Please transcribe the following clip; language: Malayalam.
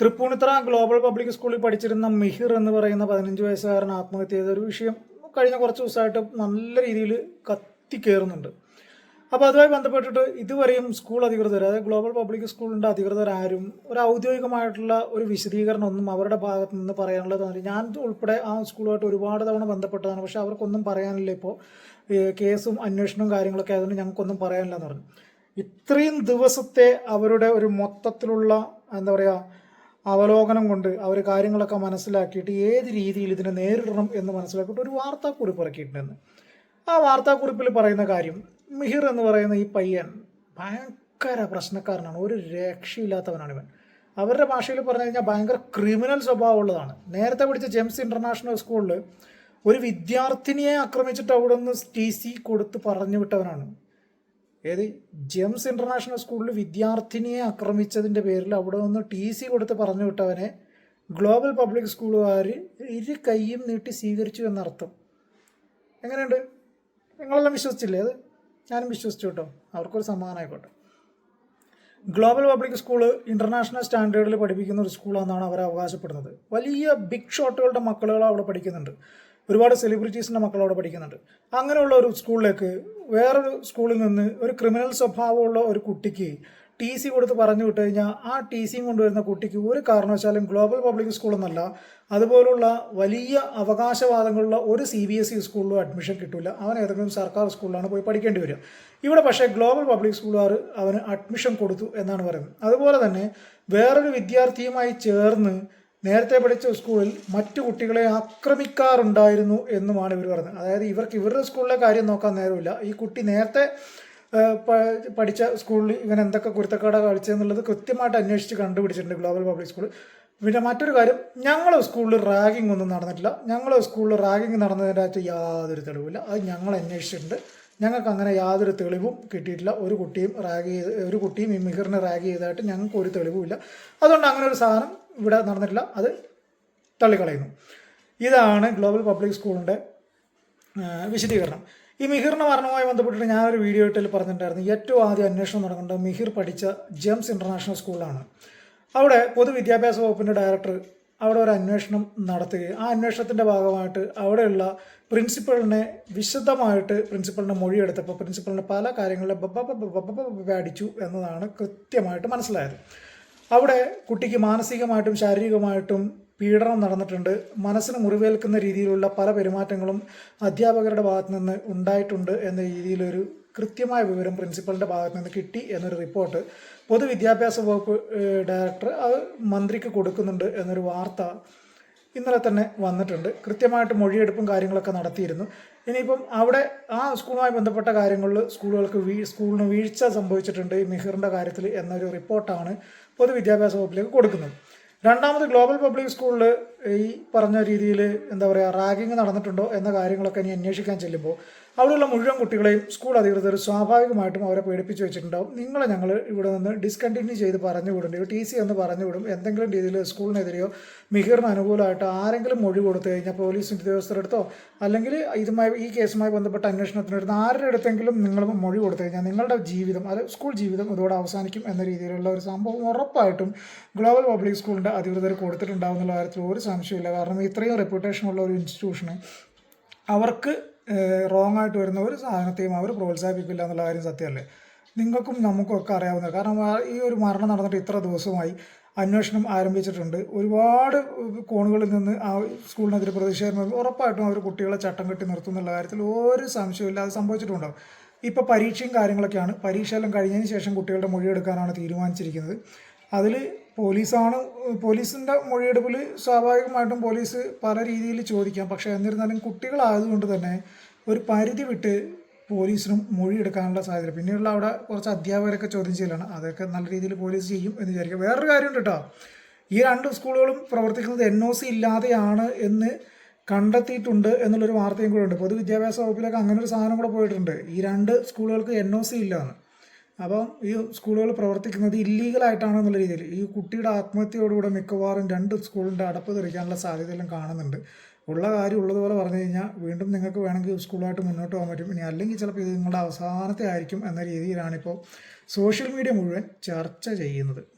തൃപ്പൂണിത്തറ ഗ്ലോബൽ പബ്ലിക് സ്കൂളിൽ പഠിച്ചിരുന്ന മിഹിർ എന്ന് പറയുന്ന പതിനഞ്ച് വയസ്സുകാരൻ ആത്മഹത്യ ചെയ്ത ഒരു വിഷയം കഴിഞ്ഞ കുറച്ച് ദിവസമായിട്ട് നല്ല രീതിയിൽ കത്തിക്കേറുന്നുണ്ട്. അപ്പോൾ അതുമായി ബന്ധപ്പെട്ടിട്ട് ഇതുവരെയും സ്കൂൾ അധികൃതർ അതായത് ഗ്ലോബൽ പബ്ലിക് സ്കൂളിന്റെ അധികൃതർ ആരും ഒരു ഔദ്യോഗികമായിട്ടുള്ള ഒരു വിശദീകരണം ഒന്നും അവരുടെ ഭാഗത്ത് നിന്ന് പറയാനുള്ളത് ഞാൻ ഉൾപ്പെടെ ആ സ്കൂളുമായിട്ട് ഒരുപാട് തവണ ബന്ധപ്പെട്ടതാണ് പക്ഷേ അവർക്കൊന്നും പറയാനില്ല ഇപ്പോൾ. കേസും അന്വേഷണവും കാര്യങ്ങളൊക്കെ ആയതുകൊണ്ട് ഞങ്ങൾക്കൊന്നും പറയാനില്ല എന്ന് പറഞ്ഞു. ഇത്രയും ദിവസത്തെ അവരുടെ ഒരു മൊത്തത്തിലുള്ള എന്താ പറയുക അവലോകനം കൊണ്ട് അവർ കാര്യങ്ങളൊക്കെ മനസ്സിലാക്കിയിട്ട് ഏത് രീതിയിൽ ഇതിനെ നേരിടണം എന്ന് മനസ്സിലാക്കിയിട്ട് ഒരു വാർത്താക്കുറിപ്പ് ഇറക്കിയിട്ടുണ്ടെന്ന്. ആ വാർത്താക്കുറിപ്പിൽ പറയുന്ന കാര്യം മിഹിർ എന്ന് പറയുന്ന ഈ പയ്യൻ ഭയങ്കര പ്രശ്നക്കാരനാണ്. ഒരു രക്ഷയില്ലാത്തവനാണ് ഇവൻ. അവരുടെ ഭാഷയിൽ പറഞ്ഞു കഴിഞ്ഞാൽ ഭയങ്കര ക്രിമിനൽ സ്വഭാവമുള്ളതാണ്. നേരത്തെ പഠിച്ച ജെംസ് ഇന്റർനാഷണൽ സ്കൂളിൽ ഒരു വിദ്യാർത്ഥിനിയെ ആക്രമിച്ചിട്ട് അവിടെ നിന്ന് ടി സി കൊടുത്ത് പറഞ്ഞു വിട്ടവനാണ്. ഏത്? ജെംസ് ഇന്റർനാഷണൽ സ്കൂളിൽ വിദ്യാർത്ഥിനിയെ ആക്രമിച്ചതിന്റെ പേരിൽ അവിടെ നിന്ന് ടി സി കൊടുത്ത് പറഞ്ഞു വിട്ടവനെ ഗ്ലോബൽ പബ്ലിക് സ്കൂളുകാർ ഇരു കൈയും നീട്ടി സ്വീകരിച്ചു എന്നർത്ഥം. എങ്ങനെയുണ്ട്? നിങ്ങളെല്ലാം വിശ്വസിച്ചില്ലേ അത്? ഞാനും വിശ്വസിച്ചു കേട്ടോ. അവർക്കൊരു സമ്മാനമായിക്കോട്ടെ. ഗ്ലോബൽ പബ്ലിക് സ്കൂൾ ഇന്റർനാഷണൽ സ്റ്റാൻഡേർഡിൽ പഠിപ്പിക്കുന്ന ഒരു സ്കൂളാണെന്നാണ് അവർ അവകാശപ്പെടുന്നത്. വലിയ ബിഗ് ഷോട്ടുകളുടെ മക്കളുകൾ അവിടെ പഠിക്കുന്നുണ്ട്. ഒരുപാട് സെലിബ്രിറ്റീസിന്റെ മക്കൾ അവിടെ പഠിക്കുന്നുണ്ട്. അങ്ങനെയുള്ള ഒരു സ്കൂളിലേക്ക് വേറൊരു സ്കൂളിൽ നിന്ന് ഒരു ക്രിമിനൽ സ്വഭാവമുള്ള ഒരു കുട്ടിക്ക് ടി സി കൊടുത്ത് പറഞ്ഞു വിട്ട് കഴിഞ്ഞാൽ ആ ടി സിയും കൊണ്ടുവരുന്ന കുട്ടിക്ക് ഒരു കാരണവശാലും ഗ്ലോബൽ പബ്ലിക് സ്കൂളെന്നല്ല അതുപോലുള്ള വലിയ അവകാശവാദങ്ങളുള്ള ഒരു സി ബി എസ് ഇ സ്കൂളിലും അഡ്മിഷൻ കിട്ടില്ല അവൻ ഏതെങ്കിലും സർക്കാർ സ്കൂളിലാണ് പോയി പഠിക്കേണ്ടി വരിക. ഇവിടെ പക്ഷേ ഗ്ലോബൽ പബ്ലിക് സ്കൂളുകാർ അവന് അഡ്മിഷൻ കൊടുത്തു എന്നാണ് പറയുന്നത്. അതുപോലെ തന്നെ വേറൊരു വിദ്യാർത്ഥിയുമായി ചേർന്ന് നേരത്തെ പഠിച്ച സ്കൂളിൽ മറ്റു കുട്ടികളെ ആക്രമിക്കാറുണ്ടായിരുന്നു എന്നുമാണ് ഇവർ പറഞ്ഞത്. അതായത് ഇവർക്ക് ഇവരുടെ സ്കൂളിലെ കാര്യം നോക്കാൻ നേരമില്ല. ഈ കുട്ടി നേരത്തെ പഠിച്ച സ്കൂളിൽ ഇവൻ എന്തൊക്കെ കുരുത്തക്കാട കളിച്ചതെന്നുള്ളത് കൃത്യമായിട്ട് അന്വേഷിച്ച് കണ്ടുപിടിച്ചിട്ടുണ്ട് ഗ്ലോബൽ പബ്ലിക് സ്കൂൾ. പിന്നെ മറ്റൊരു കാര്യം ഞങ്ങളെ സ്കൂളിൽ റാഗിംഗ് ഒന്നും നടന്നിട്ടില്ല. ഞങ്ങളെ സ്കൂളിൽ റാഗിംഗ് നടന്നതിനകത്ത് യാതൊരു തെളിവില്ല അത് ഞങ്ങൾ അന്വേഷിച്ചിട്ടുണ്ട്. ഞങ്ങൾക്ക് അങ്ങനെ യാതൊരു തെളിവും കിട്ടിയിട്ടില്ല. ഒരു കുട്ടിയും റാഗ് ചെയ്ത് ഒരു കുട്ടിയും ഈ മിഹിറിനെ റാഗ് ചെയ്തതായിട്ട് ഞങ്ങൾക്ക് ഒരു തെളിവുമില്ല. അതുകൊണ്ട് അങ്ങനെ ഒരു സാധനം ഇവിടെ നടന്നിട്ടില്ല അത് തള്ളിക്കളയുന്നു ഇതാണ് ഗ്ലോബൽ പബ്ലിക് സ്കൂളിന്റെ വിശദീകരണം ഈ മിഹിറിന്റെ മരണവുമായി ബന്ധപ്പെട്ടിട്ട് ഞാനൊരു വീഡിയോ ഇട്ടിൽ പറഞ്ഞിട്ടുണ്ടായിരുന്നു ഏറ്റവും ആദ്യം അന്വേഷണം നടക്കേണ്ടത് മിഹിർ പഠിച്ച ജെംസ് ഇന്റർനാഷണൽ സ്കൂളാണ് അവിടെ പൊതുവിദ്യാഭ്യാസ വകുപ്പിന്റെ ഡയറക്ടർ അവിടെ ഒരു അന്വേഷണം നടത്തുകയും ആ അന്വേഷണത്തിന്റെ ഭാഗമായിട്ട് അവിടെയുള്ള പ്രിൻസിപ്പളിനെ വിശദമായിട്ട് പ്രിൻസിപ്പളിനെ മൊഴിയെടുത്തപ്പോൾ പ്രിൻസിപ്പളിനെ പല കാര്യങ്ങളിലും അടിച്ചു എന്നതാണ് കൃത്യമായിട്ട് മനസ്സിലായത് അവിടെ കുട്ടിക്ക് മാനസികമായിട്ടും ശാരീരികമായിട്ടും പീഡനം നടന്നിട്ടുണ്ട്. മനസ്സിന് മുറിവേൽക്കുന്ന രീതിയിലുള്ള പല പെരുമാറ്റങ്ങളും അധ്യാപകരുടെ ഭാഗത്ത് നിന്ന് ഉണ്ടായിട്ടുണ്ട് എന്ന രീതിയിലൊരു കൃത്യമായ വിവരം പ്രിൻസിപ്പലിന്റെ ഭാഗത്ത് നിന്ന് കിട്ടി എന്നൊരു റിപ്പോർട്ട് പൊതുവിദ്യാഭ്യാസ വകുപ്പ് ഡയറക്ടർ അത് മന്ത്രിക്ക് കൊടുക്കുന്നുണ്ട് എന്നൊരു വാർത്ത ഇന്നലെ തന്നെ വന്നിട്ടുണ്ട്. കൃത്യമായിട്ട് മൊഴിയെടുപ്പും കാര്യങ്ങളൊക്കെ നടത്തിയിരുന്നു. ഇനിയിപ്പം അവിടെ ആ സ്കൂളുമായി ബന്ധപ്പെട്ട കാര്യങ്ങളിൽ സ്കൂളുകൾക്ക് വീ സ്കൂളിന് വീഴ്ച സംഭവിച്ചിട്ടുണ്ട് ഈ മിഹിറിന്റെ കാര്യത്തിൽ എന്നൊരു റിപ്പോർട്ടാണ് പൊതുവിദ്യാഭ്യാസ വകുപ്പിലേക്ക് കൊടുക്കുന്നത്. രണ്ടാമത് ഗ്ലോബൽ പബ്ലിക് സ്കൂളിൽ ഈ പറഞ്ഞ രീതിയിൽ എന്താ പറയുക റാഗിങ് നടന്നിട്ടുണ്ടോ എന്ന കാര്യങ്ങളൊക്കെ ഇനി അന്വേഷിക്കാൻ ചെല്ലുമ്പോൾ അവിടെയുള്ള മുഴുവൻ കുട്ടികളെയും സ്കൂൾ അധികൃതർ സ്വാഭാവികമായിട്ടും അവരെ പേടിപ്പിച്ച് വെച്ചിട്ടുണ്ടാവും. നിങ്ങളെ ഞങ്ങൾ ഇവിടെ നിന്ന് ഡിസ്കണ്ടിന്യൂ ചെയ്ത് പറഞ്ഞു വിടേണ്ടി ടി സി എന്ന് പറഞ്ഞു വിടും എന്തെങ്കിലും രീതിയിൽ സ്കൂളിനെതിരെയോ മിഹിറിന് അനുകൂലമായിട്ട് ആരെങ്കിലും മൊഴി കൊടുത്തു കഴിഞ്ഞാൽ പോലീസ് ഉദ്യോഗസ്ഥരെടുത്തോ അല്ലെങ്കിൽ ഇതുമായി ഈ കേസുമായി ബന്ധപ്പെട്ട അന്വേഷണത്തിനെടുത്ത് ആരുടെ അടുത്തെങ്കിലും നിങ്ങൾ മൊഴി കൊടുത്തു കഴിഞ്ഞാൽ നിങ്ങളുടെ ജീവിതം അത് സ്കൂൾ ജീവിതം ഇതോടെ അവസാനിക്കും എന്ന രീതിയിലുള്ള ഒരു സംഭവം ഉറപ്പായിട്ടും ഗ്ലോബൽ പബ്ലിക് സ്കൂളിന്റെ അധികൃതർ കൊടുത്തിട്ടുണ്ടാവും എന്നുള്ള കാര്യത്തിൽ ഒരു സംശയമില്ല കാരണം ഇത്രയും റെപ്യൂട്ടേഷനുള്ള ഒരു ഇൻസ്റ്റിറ്റ്യൂഷന് അവർക്ക് റോങ് ആയിട്ട് വരുന്ന ഒരു സാധനത്തെയും അവർ പ്രോത്സാഹിപ്പിക്കില്ല എന്നുള്ള കാര്യം സത്യമല്ലേ? നിങ്ങൾക്കും നമുക്കും ഒക്കെ അറിയാവുന്ന കാരണം ഈ ഒരു മരണം നടന്നിട്ട് ഇത്ര ദിവസമായി അന്വേഷണം ആരംഭിച്ചിട്ടുണ്ട്. ഒരുപാട് കോണുകളിൽ നിന്ന് ആ സ്കൂളിനെതിരെ പ്രതിഷേധം ഉറപ്പായിട്ടും അവർ കുട്ടികളെ ചട്ടം കെട്ടി നിർത്തും എന്നുള്ള കാര്യത്തിൽ ഒരു സംശയമില്ല അത് സംഭവിച്ചിട്ടുണ്ടാവും. ഇപ്പോൾ പരീക്ഷയും കാര്യങ്ങളൊക്കെയാണ്. പരീക്ഷയെല്ലാം കഴിഞ്ഞതിന് ശേഷം കുട്ടികളുടെ മൊഴിയെടുക്കാനാണ് തീരുമാനിച്ചിരിക്കുന്നത്. അതിൽ പോലീസാണ് പോലീസിന്റെ മൊഴിയെടുപ്പിൽ സ്വാഭാവികമായിട്ടും പോലീസ് പല രീതിയിൽ ചോദിക്കാം. പക്ഷേ എന്നിരുന്നാലും കുട്ടികളായതുകൊണ്ട് തന്നെ ഒരു പരിധി വിട്ട് പോലീസിനും മൊഴിയെടുക്കാനുള്ള സാധ്യത പിന്നെയുള്ള അവിടെ കുറച്ച് അധ്യാപകരൊക്കെ ചോദ്യം ചെയ്യലാണ്. അതൊക്കെ നല്ല രീതിയിൽ പോലീസ് ചെയ്യും എന്ന് വിചാരിക്കുക വേറൊരു കാര്യമുണ്ട് കേട്ടോ ഈ രണ്ട് സ്കൂളുകളും പ്രവർത്തിക്കുന്നത് എൻ ഒ സി ഇല്ലാതെയാണ് എന്ന് കണ്ടെത്തിയിട്ടുണ്ട് എന്നുള്ളൊരു വാർത്തയും കൂടെ ഉണ്ട്. പൊതുവിദ്യാഭ്യാസ വകുപ്പിലൊക്കെ അങ്ങനെ ഒരു സാധനം കൂടെ പോയിട്ടുണ്ട്. ഈ രണ്ട് സ്കൂളുകൾക്ക് എൻ ഒ സി ഇല്ലാന്ന്. അപ്പം ഈ സ്കൂളുകൾ പ്രവർത്തിക്കുന്നത് ഇല്ലീഗലായിട്ടാണ് എന്നുള്ള രീതിയിൽ. ഈ കുട്ടിയുടെ ആത്മഹത്യയോടുകൂടെ മിക്കവാറും രണ്ട് സ്കൂളിന്റെ അടപ്പ് തെറിക്കാനുള്ള സാധ്യതയെല്ലാം കാണുന്നുണ്ട്. ഉള്ള കാര്യം ഉള്ളതുപോലെ പറഞ്ഞു കഴിഞ്ഞാൽ വീണ്ടും നിങ്ങൾക്ക് വേണമെങ്കിൽ സ്കൂളായിട്ട് മുന്നോട്ട് പോകാൻ പറ്റും. ഇനി അല്ലെങ്കിൽ ചിലപ്പോൾ ഇത് നിങ്ങളുടെ അവസാനത്തെ ആയിരിക്കും എന്ന രീതിയിലാണിപ്പോൾ സോഷ്യൽ മീഡിയ മുഴുവൻ ചർച്ച ചെയ്യുന്നത്.